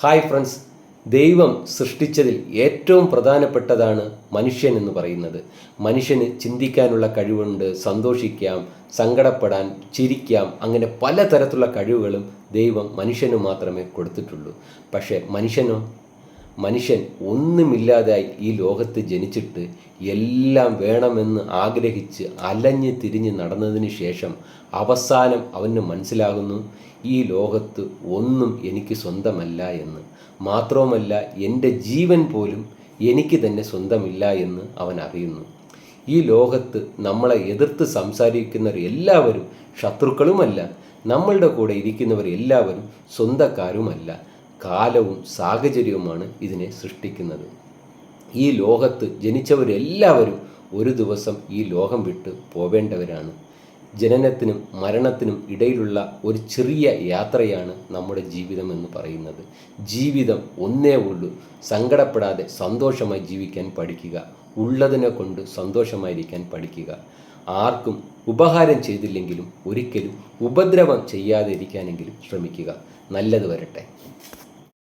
Hi friends. ദൈവം സൃഷ്ടിച്ചതിൽ ഏറ്റവും പ്രധാനപ്പെട്ടതാണ് മനുഷ്യൻ എന്ന് പറയുന്നത്. മനുഷ്യന് ചിന്തിക്കാനുള്ള കഴിവുണ്ട് സന്തോഷിക്കാം സങ്കടപ്പെടാൻ ചിരിക്കാം അങ്ങനെ പലതരത്തിലുള്ള കഴിവുകളും ദൈവം മനുഷ്യന് മാത്രമേ കൊടുത്തിട്ടുള്ളൂ. പക്ഷേ മനുഷ്യനോ മനുഷ്യൻ ഒന്നുമില്ലാതായി ഈ ലോകത്ത് ജനിച്ചിട്ട് എല്ലാം വേണമെന്ന് ആഗ്രഹിച്ച് അലഞ്ഞ് തിരിഞ്ഞ് നടന്നതിന് ശേഷം അവസാനം അവന് മനസ്സിലാകുന്നു ഈ ലോകത്ത് ഒന്നും എനിക്ക് സ്വന്തമല്ല എന്ന്. മാത്രവുമല്ല എന്റെ ജീവൻ പോലും എനിക്ക് തന്നെ സ്വന്തമില്ല എന്ന് അവൻ അറിയുന്നു. ഈ ലോകത്ത് നമ്മളെ എതിർത്ത് സംസാരിക്കുന്നവർ എല്ലാവരും ശത്രുക്കളുമല്ല. നമ്മളുടെ കൂടെ ഇരിക്കുന്നവർ എല്ലാവരും സ്വന്തക്കാരുമല്ല. കാലവും സാഹചര്യവുമാണ് ഇതിനെ സൃഷ്ടിക്കുന്നത്. ഈ ലോകത്ത് ജനിച്ചവരെല്ലാവരും ഒരു ദിവസം ഈ ലോകം വിട്ട് പോവേണ്ടവരാണ്. ജനനത്തിനും മരണത്തിനും ഇടയിലുള്ള ഒരു ചെറിയ യാത്രയാണ് നമ്മുടെ ജീവിതം എന്ന് പറയുന്നത്. ജീവിതം ഒന്നേ ഉള്ളൂ. സങ്കടപ്പെടാതെ സന്തോഷമായി ജീവിക്കാൻ പഠിക്കുക. ഉള്ളതിനെ കൊണ്ട് സന്തോഷമായിരിക്കാൻ പഠിക്കുക. ആർക്കും ഉപഹാരം ചെയ്തില്ലെങ്കിലും ഒരിക്കലും ഉപദ്രവം ചെയ്യാതിരിക്കാനെങ്കിലും ശ്രമിക്കുക. നല്ലത് വരട്ടെ.